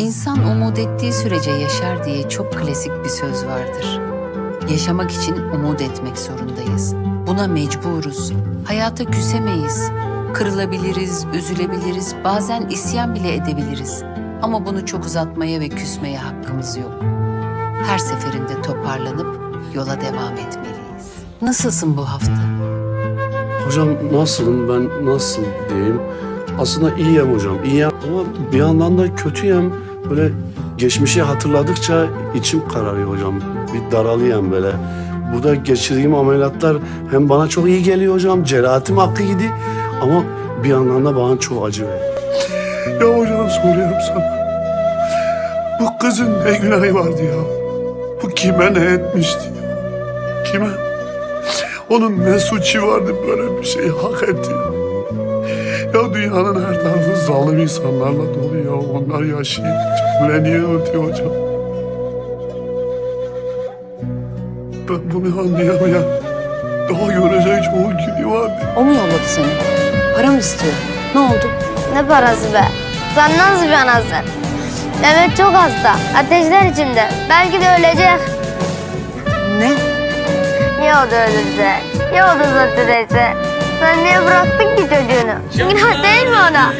İnsan umut ettiği sürece yaşar diye çok klasik bir söz vardır. Yaşamak için umut etmek zorundayız. Buna mecburuz. Hayata küsemeyiz. Kırılabiliriz, üzülebiliriz, bazen isyan bile edebiliriz. Ama bunu çok uzatmaya ve küsmeye hakkımız yok. Her seferinde toparlanıp yola devam etmeliyiz. Nasılsın bu hafta? Hocam nasılım ben nasıl diyeyim? Aslında iyiyim hocam iyiyim ama bir yandan da kötüyüm. Böyle geçmişi hatırladıkça içim kararıyor hocam. Bir daralıyım böyle. Burada geçirdiğim ameliyatlar hem bana çok iyi geliyor hocam. Cerrahatim hakkıydı ama bir yandan da bana çok acı veriyor. Ya hocam soruyorum sana. Bu kızın ne günahı vardı ya? Bu kime ne etmişti ya? Kime? Onun ne suçu vardı böyle bir şey hak etti? Ya dünyanın her tarafı zalim insanlarla dolu ya. Onlar yaşayıp canleniyor diyor hocam. Ben bunu anlayamayan daha görecek çok günü vardı. O mu yolladı seni? Para mı istiyor? Ne oldu? Ne parası be? Sen nasıl bir anasın? Mehmet çok hasta. Ateşler içinde. Belki de ölecek. Ne? Ya o da ölürse? Ya o da satırırsa? Sen niye bıraktın ki çocuğunu? Günah değil mi ona?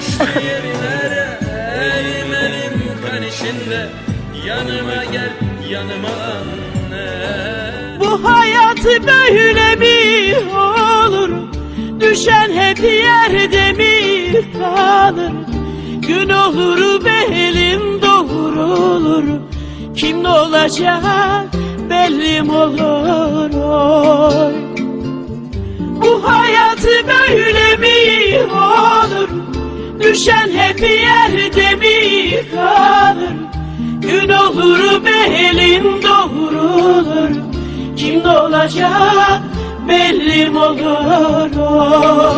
Bu hayat böyle mi olur? Düşen hep yerde mi kalır? Gün olur belim doğrulur. Kim olacak belli mi olur? Düşen hep yerde mi kalır? Gün olur belim doğrulur. Kim ne olacak belli mi olur? Oy.